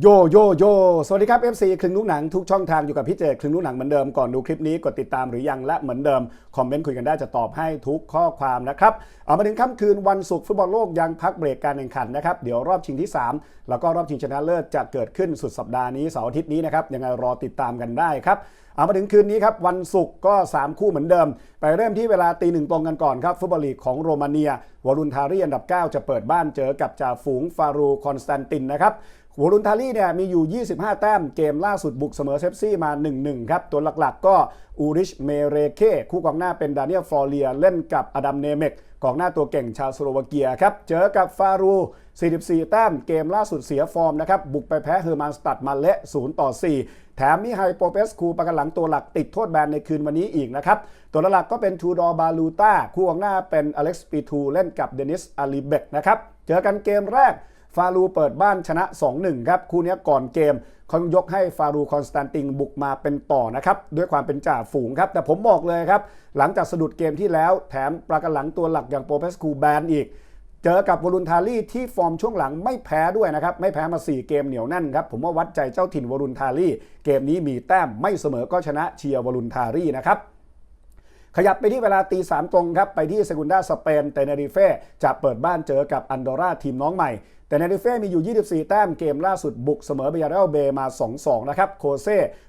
โยโยโยสวัสดีครับ FC คลึงลูกหนังทุกช่องทางอยู่กับพี่เจคลึงลูกหนังเหมือนเดิมก่อนดูคลิปนี้กดติดตามหรือยังและเหมือนเดิม คอมเมนต์คุยกันได้จะตอบให้ทุกข้อความนะครับเอามาถึงค่ำคืนวันศุกร์ฟุตบอลโลกยังพักเบรกการแข่งขันนะครับ เดี๋ยวรอบชิงที่ 3 แล้วก็รอบชิงชนะเลิศจะเกิดขึ้นสุดสัปดาห์นี้เสาร์อาทิตย์นี้นะครับยังไงรอติดตามกันได้ครับเอามาถึงคืนนี้ครับวันศุกร์ก็ 3 คู่เหมือนเดิม ไปเริ่มที่เวลาตีหนึ่งตรงกันก่อนครับฟุตบอลลีกของโรมาเนียวอรุนทารีอันดับ 9 จะเปิดบ้านเจอกับจ่าฝูงฟารูคอนสแตนตินนะครับ วอรุนทารีเนี่ยมีอยู่ 25 แต้ม เกมล่าสุดบุกเสมอเซฟซี่มา 1-1 ครับ ตัวหลักๆ ก็อูริชเมเรเคคู่กองหน้าเป็นดานิเอลฟลอเรีย เล่นกับอดัมเนเมกกองหน้าตัวเก่งชาวสโลวาเกียครับ เจอกับฟารู 44 แต้ม เกมล่าสุดเสียฟอร์มนะครับ บุกไปแพ้เฮอร์มานสตัดมาเละ0ต่อ 4 แถมมิไฮโปเปสคูประกันหลังตัวหลักติดโทษแบนในคืนวันนี้อีกนะครับ ตัวหลักก็เป็นทูดอร์บาลูต้าคู่กองหน้าเป็นอเล็กซ์ปีทูเล่นกับเดนิสอาลีเบกนะครับ เจอกันเกมแรก ฟารูเปิดบ้านชนะ 2-1 ครับ คู่นี้ก่อนเกมเขายกให้ฟารูคอนสแตนตินบุกมาเป็นต่อนะครับ ด้วยความเป็นจ่าฝูงครับ แต่ผมบอกเลยครับ หลังจากสะดุดเกมที่แล้ว แถมประกันหลังตัวหลักอย่างโปเปสคูแบนอีก เจอกับวอลุนทารี่ที่ฟอร์มช่วงหลังไม่แพ้ด้วยนะครับ ไม่แพ้มา 4 เกมเหนียวแน่นครับ ผมว่าวัดใจเจ้าถิ่นวอลุนทารี่เกมนี้มีแต้มไม่เสมอก็ชนะเชียร์วอลุนทารี่นะครับ ขยับไปที่เวลาตีสามตรงครับ ไปที่เซกุนดาสเปนเตเนริเฟ่จะเปิดบ้านเจอกับอันดอร่าทีมน้องใหม่แต่เนริเฟ่มีอยู่ 24 แต้ม เกมล่าสุดบุกเสมอเบียร์เรลเบมา 2-2 นะครับ โคเซ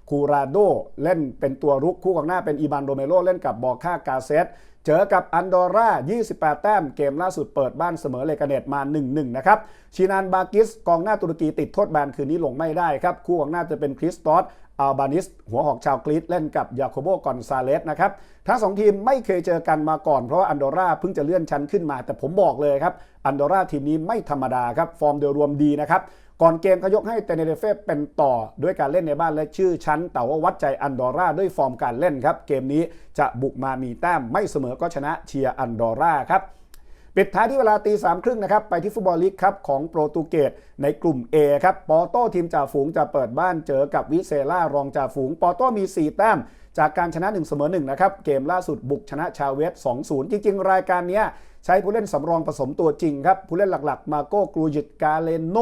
คูราโด เล่นเป็นตัวรุกคู่กองหน้าเป็นอีบานโรเมโรเล่นกับบอค่ากาเซตเจอกับอันดอร่า 28 แต้ม เกมล่าสุดเปิดบ้านเสมอเลกาเนตมา 1-1 นะครับ ชินานบากิส กองหน้าตุรกีติดโทษแบนคืนนี้ลงไม่ได้ครับ คู่กองหน้าจะเป็นคริสตอสอัลบานิสหัวหอกชาวกรีซเล่นกับยาโคโบกอนซาเลสนะครับทั้งสองทีมไม่เคยเจอกันมาก่อนเพราะว่าอันดอร่าเพิ่งจะเลื่อนชั้นขึ้นมา แต่ผมบอกเลยครับอันดอร่าทีมนี้ไม่ธรรมดาครับ ฟอร์มโดยรวมดีนะครับ ก่อนเกมเขยกให้เตเนเรเฟ่เป็นต่อด้วยการเล่นในบ้านและชื่อชั้น แต่ว่าวัดใจอันดอร่าด้วยฟอร์มการเล่นครับ เกมนี้จะบุกมามีแต้มไม่เสมอก็ชนะเชียร์อันดอร่าครับ ปิดท้ายที่เวลาตีสามครึ่งนะครับไปที่ฟุตบอลลีกครับของโปรตุเกสในกลุ่ม A ครับปอโต้ทีมจ่าฝูงจะเปิดบ้านเจอกับวิเซล่ารองจ่าฝูงปอโต้มี 4 แต้มจากการชนะ1เสมอ1นะครับเกมล่าสุดบุกชนะชาเวส 2-0 จริง ๆ รายการนี้ ใช้ผู้เล่นสำรองผสมตัวจริงครับ ผู้เล่นหลักๆ มาโก้กรูจิตกาเลนโน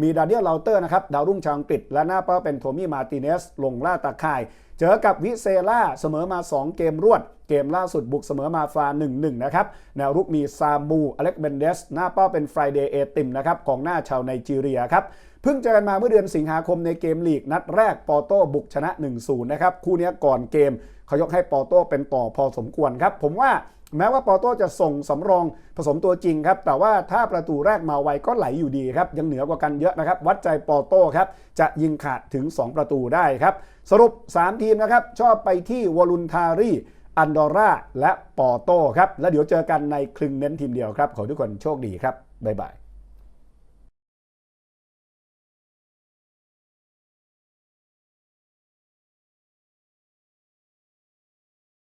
มีดาเดียลเลาเตอร์นะครับ ดาวรุ่งชาวอังกฤษ และหน้าเป้าเป็นโทมี่มาติเนส ลงล่าตาข่าย เจอกับวิเซล่าเสมอมา 2 เกมรวด เกมล่าสุดบุกเสมอมาฟา 1-1 นะครับ แนวรุกมีซามู อเล็กเบนเดส หน้าเป้าเป็นไฟเดย์เอติมนะครับ ของหน้าชาวไนจีเรียครับเพิ่งเจอกันมาเมื่อเดือนสิงหาคมในเกมลีกนัดแรกปอโต้บุกชนะ 1-0 นะครับ คู่นี้ก่อนเกมเขายกให้ปอโต้เป็นต่อพอสมควรครับ ผมว่า แม้ว่าปอโต้จะส่งสำรองผสมตัวจริงครับ แต่ว่าถ้าประตูแรกมาไวก็ไหลอยู่ดีครับ ยังเหนือกว่ากันเยอะนะครับ วัดใจปอโต้ครับ จะยิงขาดถึง 2 ประตูได้ครับ สรุป 3 ทีมนะครับ ชอบไปที่วอลุนทารีอันดอร่า และปอโต้ครับ แล้วเดี๋ยวเจอกันในคลึงเน้นทีมเดียวครับ ขอทุกคนโชคดีครับ บ๊ายบาย